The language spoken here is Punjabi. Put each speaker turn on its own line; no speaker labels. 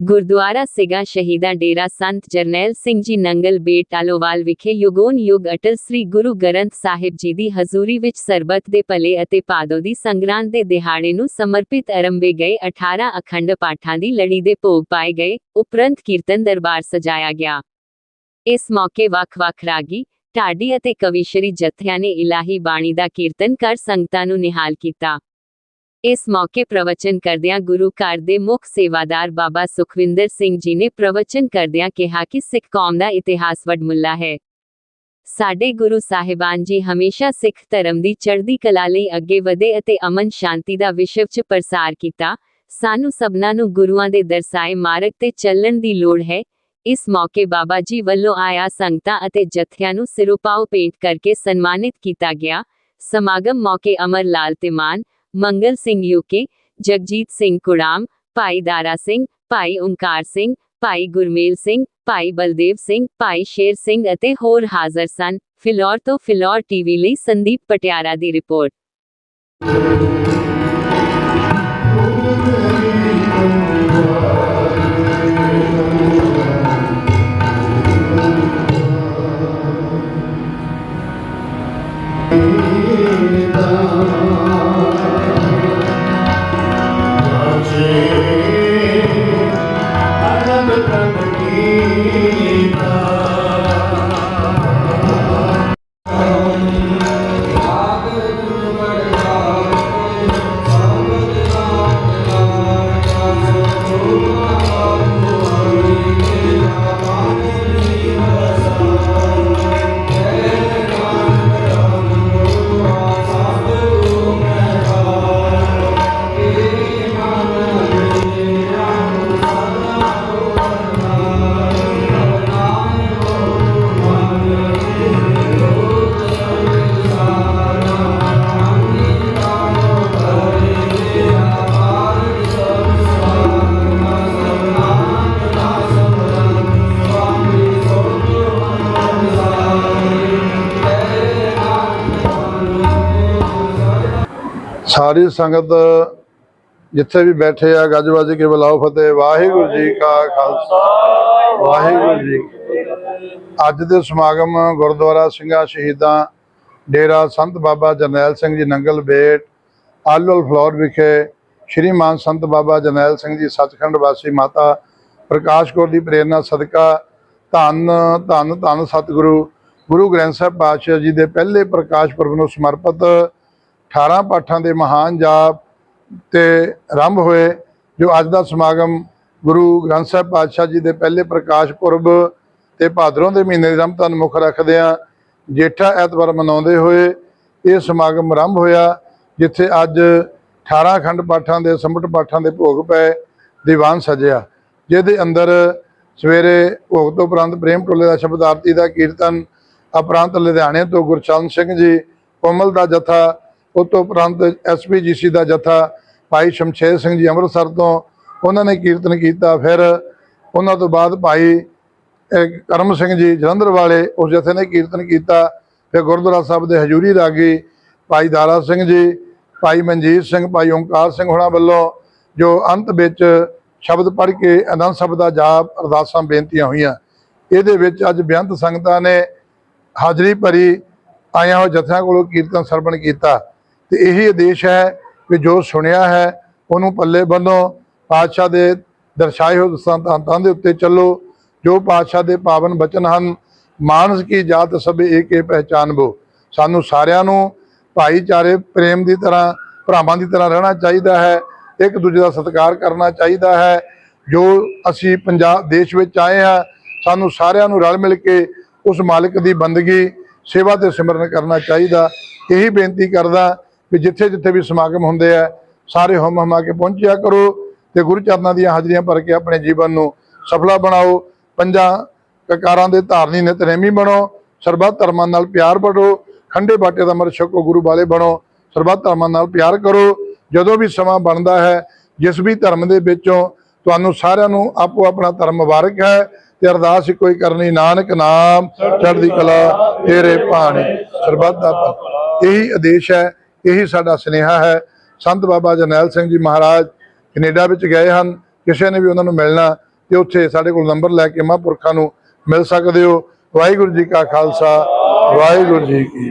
ਗੁਰਦੁਆਰਾ ਸਿਗਾ ਸ਼ਹੀਦਾਂ ਡੇਰਾ ਸੰਤ ਜਰਨੈਲ ਸਿੰਘ ਜੀ ਨੰਗਲ ਬੇਟ ਆਲੋਵਾਲ ਵਿਖੇ ਯੁਗੋਨ ਯੁਗ ਅਟਲ ਸ੍ਰੀ ਗੁਰੂ ਗ੍ਰੰਥ ਸਾਹਿਬ ਜੀ ਦੀ ਹਜ਼ੂਰੀ ਵਿੱਚ ਸਰਬਤ ਦੇ ਭਲੇ ਅਤੇ ਪਾਦੋ ਦੀ ਸੰਗਰਾਂਦ ਦੇ ਦਿਹਾੜੇ ਨੂੰ ਸਮਰਪਿਤ ਆਰੰਭੇ ਗਏ 18 ਅਖੰਡ ਪਾਠਾਂ ਦੀ ਲੜੀ ਦੇ ਭੋਗ ਪਾਏ ਗਏ, ਉਪਰੰਤ ਕੀਰਤਨ ਦਰਬਾਰ ਸਜਾਇਆ ਗਿਆ। ਇਸ ਮੌਕੇ ਵੱਖ-ਵੱਖ ਰਾਗੀ, ਢਾਡੀ ਅਤੇ ਕਵੀਸ਼ਰੀ ਜਥਿਆਂ ਨੇ ਇਲਾਹੀ ਬਾਣੀ ਦਾ ਕੀਰਤਨ ਕਰ ਸੰਗਤਾਂ ਨੂੰ ਨਿਹਾਲ ਕੀਤਾ। ਇਸ ਮੌਕੇ ਪ੍ਰਵਚਨ ਕਰਦਿਆਂ ਗੁਰੂ ਘਰ ਦੇ ਮੁੱਖ ਸੇਵਾਦਾਰ ਬਾਬਾ ਸੁਖਵਿੰਦਰ ਸਿੰਘ ਜੀ ਨੇ ਪ੍ਰਵਚਨ ਕਰਦਿਆਂ ਕਿਹਾ ਕਿ ਸਿੱਖ ਕੌਮ ਦਾ ਇਤਿਹਾਸ ਵਡਮੁੱਲਾ ਹੈ। ਸਾਡੇ ਗੁਰੂ ਸਾਹਿਬਾਨ ਜੀ ਹਮੇਸ਼ਾ ਸਿੱਖ ਧਰਮ ਦੀ ਚੜ੍ਹਦੀ ਕਲਾ ਲਈ ਅੱਗੇ ਵਧੇ ਅਤੇ ਅਮਨ ਸ਼ਾਂਤੀ ਦਾ ਵਿਸ਼ਵ 'ਚ ਪ੍ਰਸਾਰ ਕੀਤਾ। ਸਾਨੂੰ ਸਭਨਾਂ ਨੂੰ ਗੁਰੂਆਂ ਦੇ ਦਰਸਾਏ ਮਾਰਗ ਤੇ ਚੱਲਣ ਦੀ ਲੋੜ ਹੈ। ਇਸ ਮੌਕੇ ਬਾਬਾ ਜੀ ਵੱਲੋਂ ਆਇਆ ਸੰਗਤਾਂ ਅਤੇ ਜਥਿਆਂ ਨੂੰ ਸਿਰੋਪਾਓ ਭੇਟ ਕਰਕੇ ਸਨਮਾਨਿਤ ਕੀਤਾ ਗਿਆ। ਸਮਾਗਮ ਮੌਕੇ ਅਮਰ ਲਾਲ ਤਿਮਾਨ ਮੰਗਲ ਸਿੰਘ ਯੂਕੇ ਜਗਜੀਤ ਸਿੰਘ ਕੁੜਾਮ ਭਾਈ ਦਾਰਾ ਸਿੰਘ ਭਾਈ ਓਂਕਾਰ ਸਿੰਘ ਭਾਈ ਗੁਰਮੇਲ ਸਿੰਘ ਭਾਈ ਬਲਦੇਵ ਸਿੰਘ ਭਾਈ ਸ਼ੇਰ ਸਿੰਘ ਅਤੇ ਹੋਰ ਹਾਜ਼ਰ ਸਨ। ਫਿਲੌਰ ਤੋਂ ਫਿਲੌਰ ਟੀਵੀ ਲਈ ਸੰਦੀਪ ਪਟਿਆਰਾ ਦੀ ਰਿਪੋਰਟ।
ਸਾਰੀ ਸੰਗਤ ਜਿੱਥੇ ਵੀ ਬੈਠੇ ਆ, ਗੱਜ ਵੱਜ ਕੇ ਬੁਲਾਓ ਫਤਿਹ। ਵਾਹਿਗੁਰੂ ਜੀ ਕਾ ਖਾਲਸਾ। ਵਾਹਿਗੁਰੂ ਜੀ ਅੱਜ ਦੇ ਸਮਾਗਮ ਗੁਰਦੁਆਰਾ ਸਿੰਘਾਂ ਸ਼ਹੀਦਾਂ ਡੇਰਾ ਸੰਤ ਬਾਬਾ ਜਰਨੈਲ ਸਿੰਘ ਜੀ ਨੰਗਲ ਬੇਟ, ਆਲਵਲ ਫਲੋਰ ਵਿਖੇ ਸ਼੍ਰੀ ਮਾਨ ਸੰਤ ਬਾਬਾ ਜਰਨੈਲ ਸਿੰਘ ਜੀ ਸੱਚਖੰਡ ਵਾਸੀ ਮਾਤਾ ਪ੍ਰਕਾਸ਼ ਕੌਰ ਦੀ ਪ੍ਰੇਰਣਾ ਸਦਕਾ ਧੰਨ ਧੰਨ ਧੰਨ ਸਤਿਗੁਰੂ, ਗੁਰੂ ਗ੍ਰੰਥ ਸਾਹਿਬ ਪਾਤਸ਼ਾਹ ਜੀ ਦੇ ਪਹਿਲੇ ਪ੍ਰਕਾਸ਼ ਪੁਰਬ ਨੂੰ ਸਮਰਪਿਤ 18 ਪਾਠਾਂ ਦੇ ਮਹਾਨ ਜਾਪ ਤੇ ਆਰੰਭ ਹੋਏ, ਜੋ ਅੱਜ ਦਾ ਸਮਾਗਮ ਗੁਰੂ ਗ੍ਰੰਥ ਸਾਹਿਬ ਪਾਤਸ਼ਾਹ ਜੀ ਦੇ ਪਹਿਲੇ ਪ੍ਰਕਾਸ਼ ਪੁਰਬ ਤੇ ਭਾਦਰੋਂ ਦੇ ਮਹੀਨੇ ਦੀ ਰਮਤਾਂ ਨੂੰ ਮੁੱਖ ਰੱਖਦਿਆਂ ਜੇਠਾ ਐਤਵਾਰ ਮਨਾਉਂਦੇ ਹੋਏ ਇਹ ਸਮਾਗਮ ਆਰੰਭ ਹੋਇਆ, ਜਿੱਥੇ ਅੱਜ 18 ਖੰਡ ਪਾਠਾਂ ਦੇ ਸੰਮਟ ਪਾਠਾਂ ਦੇ ਭੋਗ ਪਏ, ਦੀਵਾਨ ਸਜਿਆ, ਜਿਹਦੇ ਅੰਦਰ ਸਵੇਰੇ ਭੋਗ ਤੋਂ ਉਪਰੰਤ ਪ੍ਰੇਮ ਟੋਲੇ ਦਾ ਸ਼ਬਦ ਆਰਤੀ ਦਾ ਕੀਰਤਨ ਉਪਰੰਤ ਲੁਧਿਆਣੇ ਤੋਂ ਗੁਰਚਰਨ ਸਿੰਘ ਜੀ, ਕੋਮਲ ਦਾ ਜਥਾ ਉਸ ਤੋਂ ਉਪਰੰਤ ਐਸਪੀਜੀਸੀ ਦਾ ਜਥਾ ਭਾਈ ਸ਼ਮਸ਼ੇਰ ਸਿੰਘ ਜੀ ਅੰਮ੍ਰਿਤਸਰ ਤੋਂ ਉਹਨਾਂ ਨੇ ਕੀਰਤਨ ਕੀਤਾ। ਫਿਰ ਉਹਨਾਂ ਤੋਂ ਬਾਅਦ ਭਾਈ ਕਰਮ ਸਿੰਘ ਜੀ ਜਲੰਧਰ ਵਾਲੇ ਉਸ ਜਥੇ ਨੇ ਕੀਰਤਨ ਕੀਤਾ। ਫਿਰ ਗੁਰਦੁਆਰਾ ਸਾਹਿਬ ਦੇ ਹਜੂਰੀ ਰਾਗੀ ਭਾਈ ਦਾਰਾ ਸਿੰਘ ਜੀ, ਭਾਈ ਮਨਜੀਤ ਸਿੰਘ, ਭਾਈ ਓਮਕਾਰ ਸਿੰਘ ਹੋਣਾ ਵੱਲੋਂ ਜੋ ਅੰਤ ਵਿੱਚ ਸ਼ਬਦ ਪੜ੍ਹ ਕੇ ਆਨੰਦ ਸ਼ਬਦ ਦਾ ਜਾਪ ਅਰਦਾਸਾਂ ਬੇਨਤੀਆਂ ਹੋਈਆਂ। ਇਹਦੇ ਵਿੱਚ ਅੱਜ ਬੇਅੰਤ ਸੰਗਤਾਂ ਨੇ ਹਾਜ਼ਰੀ ਭਰੀ ਆਇਆ ਹੋਏ ਜਥਿਆਂ ਕੋਲੋਂ ਕੀਰਤਨ ਸਰਵਣ ਕੀਤਾ। ਤੇ ਇਹੀ ਆਦੇਸ਼ ਹੈ ਕਿ ਜੋ ਸੁਣਿਆ ਹੈ, ਉਹਨੂੰ ਪੱਲੇ ਬੰਨੋ। ਪਾਤਸ਼ਾਹ ਦੇ ਦਰਸਾਏ ਹੋ ਸੰਤਾਂ ਦੇ ਉੱਤੇ ਚੱਲੋ। ਜੋ ਪਾਤਸ਼ਾਹ ਦੇ ਪਾਵਨ ਬਚਨ ਹਨ, ਮਾਨਸ ਕੀ ਜਾਤ ਸਭੇ ਏਕੇ ਪਹਿਚਾਨਬੋ। ਸਾਨੂੰ ਸਾਰਿਆਂ ਨੂੰ ਭਾਈਚਾਰੇ, ਪ੍ਰੇਮ ਦੀ ਤਰ੍ਹਾਂ, ਭਰਾਵਾਂ ਦੀ ਤਰ੍ਹਾਂ ਰਹਿਣਾ ਚਾਹੀਦਾ ਹੈ। ਇੱਕ ਦੂਜੇ ਦਾ ਸਤਿਕਾਰ ਕਰਨਾ ਚਾਹੀਦਾ ਹੈ। ਜੋ ਅਸੀਂ ਪੰਜਾਬ ਦੇਸ਼ ਵਿੱਚ ਆਏ ਹਾਂ, ਸਾਨੂੰ ਸਾਰਿਆਂ ਨੂੰ ਰਲ ਮਿਲ ਕੇ ਉਸ ਮਾਲਕ ਦੀ ਬੰਦਗੀ, ਸੇਵਾ ਤੇ ਸਿਮਰਨ ਕਰਨਾ ਚਾਹੀਦਾ। ਇਹੀ ਬੇਨਤੀ ਕਰਦਾ ਵੀ ਜਿੱਥੇ ਜਿੱਥੇ ਵੀ ਸਮਾਗਮ ਹੁੰਦੇ ਆ, ਸਾਰੇ ਹਮ ਹਮਾ ਕੇ ਪਹੁੰਚਿਆ ਕਰੋ ਤੇ ਗੁਰੂ ਚਰਨਾਂ ਦੀਆਂ ਹਾਜ਼ਰੀਆਂ ਭਰ ਕੇ ਆਪਣੇ ਜੀਵਨ ਨੂੰ ਸਫਲਾ ਬਣਾਓ, ਪੰਜਾਂ ਕਕਾਰਾਂ ਦੇ ਧਾਰਨੀ ਨਿਤਨੇਮੀ ਬਣੋ, ਸਰਬੱਤ ਧਰਮਾਂ ਨਾਲ ਪਿਆਰ ਵਡੋ ਖੰਡੇ ਬਾਟੇ ਦਾ ਮਰ ਛਕੋ, ਗੁਰੂ ਵਾਲੇ ਬਣੋ, ਸਰਬੱਤ ਧਰਮਾਂ ਨਾਲ ਪਿਆਰ ਕਰੋ, ਜਦੋਂ ਵੀ ਸਮਾਂ ਬਣਦਾ ਹੈ, ਜਿਸ ਵੀ ਧਰਮ ਦੇ ਵਿੱਚੋਂ ਤੁਹਾਨੂੰ ਸਾਰਿਆਂ ਨੂੰ ਆਪੋ ਆਪਣਾ ਧਰਮ ਮੁਬਾਰਕ ਹੈ ਤੇ ਅਰਦਾਸ ਇੱਕੋ ਹੀ ਕਰਨੀ, ਨਾਨਕ ਨਾਮ ਚੜ੍ਹਦੀ ਕਲਾ ਤੇਰੇ ਭਾਣੇ, ਸਰਬੱਤ ਦਾ ਭਲਾ। ਇਹੀ ਆਦੇਸ਼ ਹੈ ਇਹੀ ਸਾਡਾ ਸੁਨੇਹਾ ਹੈ। ਸੰਤ ਬਾਬਾ ਜਰਨੈਲ ਸਿੰਘ ਜੀ ਮਹਾਰਾਜ ਕੈਨੇਡਾ ਵਿੱਚ ਗਏ ਹਨ। ਕਿਸੇ ਨੇ ਵੀ ਉਹਨਾਂ ਨੂੰ ਮਿਲਣਾ ਤੇ ਉੱਥੇ ਸਾਡੇ ਕੋਲ ਨੰਬਰ ਲੈ ਕੇ ਮਹਾਂਪੁਰਖਾਂ ਨੂੰ ਮਿਲ ਸਕਦੇ ਹੋ। ਵਾਹਿਗੁਰੂ ਜੀ ਕਾ ਖਾਲਸਾ, ਵਾਹਿਗੁਰੂ ਜੀ ਕੀ